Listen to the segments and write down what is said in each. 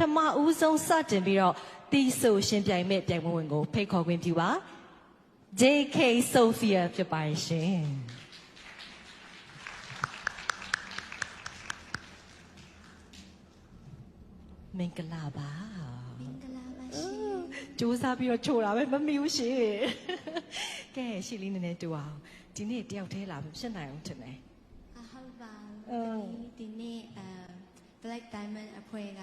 ထမဦးဆုံးစတင်ပြီးတော့တီးဆိုရှင်ပြိုင်မဲ့ပြိုင်ပွဲဝင်ကိုဖိတ်ခေါ်ခွင့်ပြုပါ JK Sophia ဖြစ်ပါရဲ့ရှင်မင်္ဂလာပါမင်္ဂလာပါရှင်စူးစမ်းပြီးတော့ချိုးတာပဲမမီဘူးရှင်ကဲရှီလေးနည်းနည်းတူအောင်ဒီနေ့တယောက်တည်းလာမဖြစ်နိုင်ဘူးထင်တယ်အဟုတ်ပါအင်းဘူးဒီနေ့အဲ Black Diamond အဖွဲ့က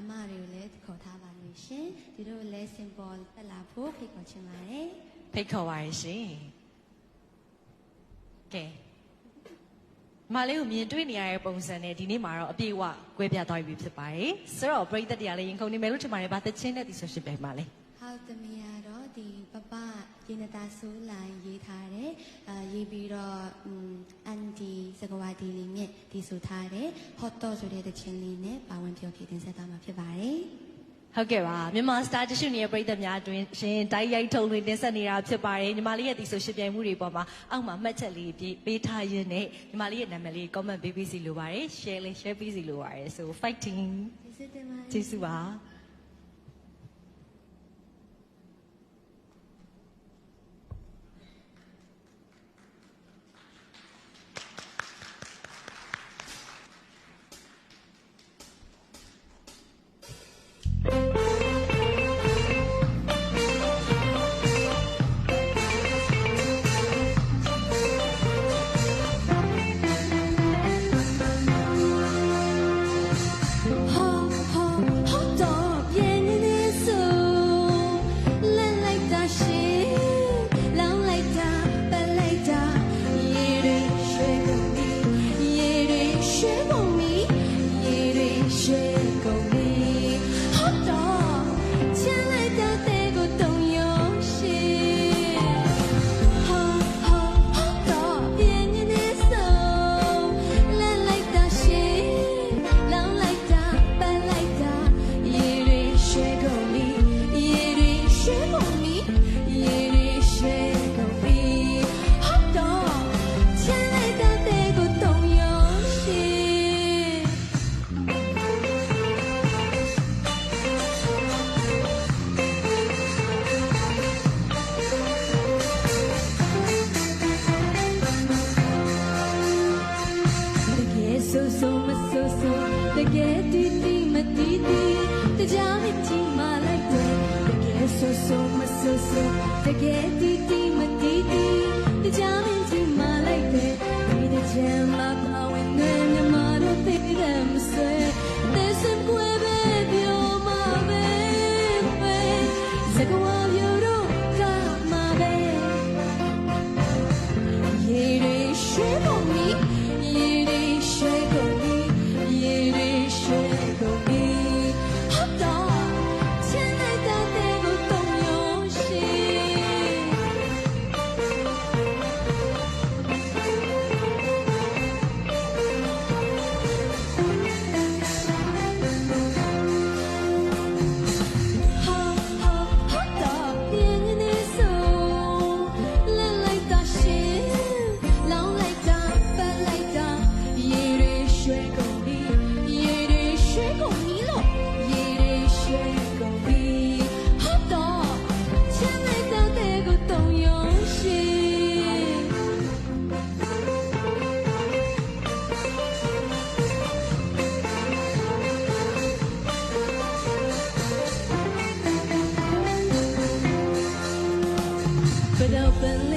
အမတွေကိုလည်းခေါ်ထားပါလို့ရှင်ဒီတို့လည်း symbol တက်လာဖို့ဖိတ်ခေါ်ချင်ပါတယ်ဖိတ်ခေါ်ပါရဲ့ရှင်ကဲမလေးကိုမြင်တွေ့နေရတဲ့ပုံစံနဲ့ဒီနေ့မှာတော့အပြည့်အဝကွဲပြားသွားပြီဖြစ်ပါတယ်ဆိုတော့ပရိသတ်တရားလေးရင်ခုန်နေမယ်လို့ထင်ပါတယ်ဗာတချင်းနဲ့ဒီဆိုရှင်ပြိုင်ပါလေ ဟုတ်သမီးကတော့ဒီပပရေနတာဆိုးလိုင်းရေးထားတယ်အဲရေးပြီးတော့အန်ဒီစကဝါဒီလေးမြင့်ဒီဆိုထားတယ် hot dog ဆိုတဲ့တခြင်းလေးနဲ့ပါဝင်ပြောပြတင်ဆက်သွားမှာဖြစ်ပါတယ်ဟုတ်ကဲ့ပါမြန်မာစတာတရှိနေတဲ့ပရိသတ်များအတွင်းရှင်တိုက်ရိုက်ထုတ်လွှင့်တင်ဆက်နေတာဖြစ်ပါတယ်ညီမလေးရဲ့ဒီဆိုရှင်ပြိုင်မှုတွေပေါ်မှာအောက်မှာမှတ်ချက်လေးပြပေးထားရင်းနဲ့ညီမလေးရဲ့နာမည်လေး comment ပေးပေးစီလိုပါတယ် share လေး share ပေးစီလိုပါတယ် so fighting ကျေးဇူးတင်ပါတယ်ကျေးဇူးပါ ဆိုဆိုမဆိုဆိုတကယ်တီတီမတီတီတကြမတီမလိုက်တယ်တကယ်ဆိုဆိုမဆိုဆိုတကယ်တီတီမတီတီတကြမတီမလိုက်တယ်ဒီတကြမှာပါဝင်နေမြမတို့သိတယ်မဆွဲတဲ့စင် believe.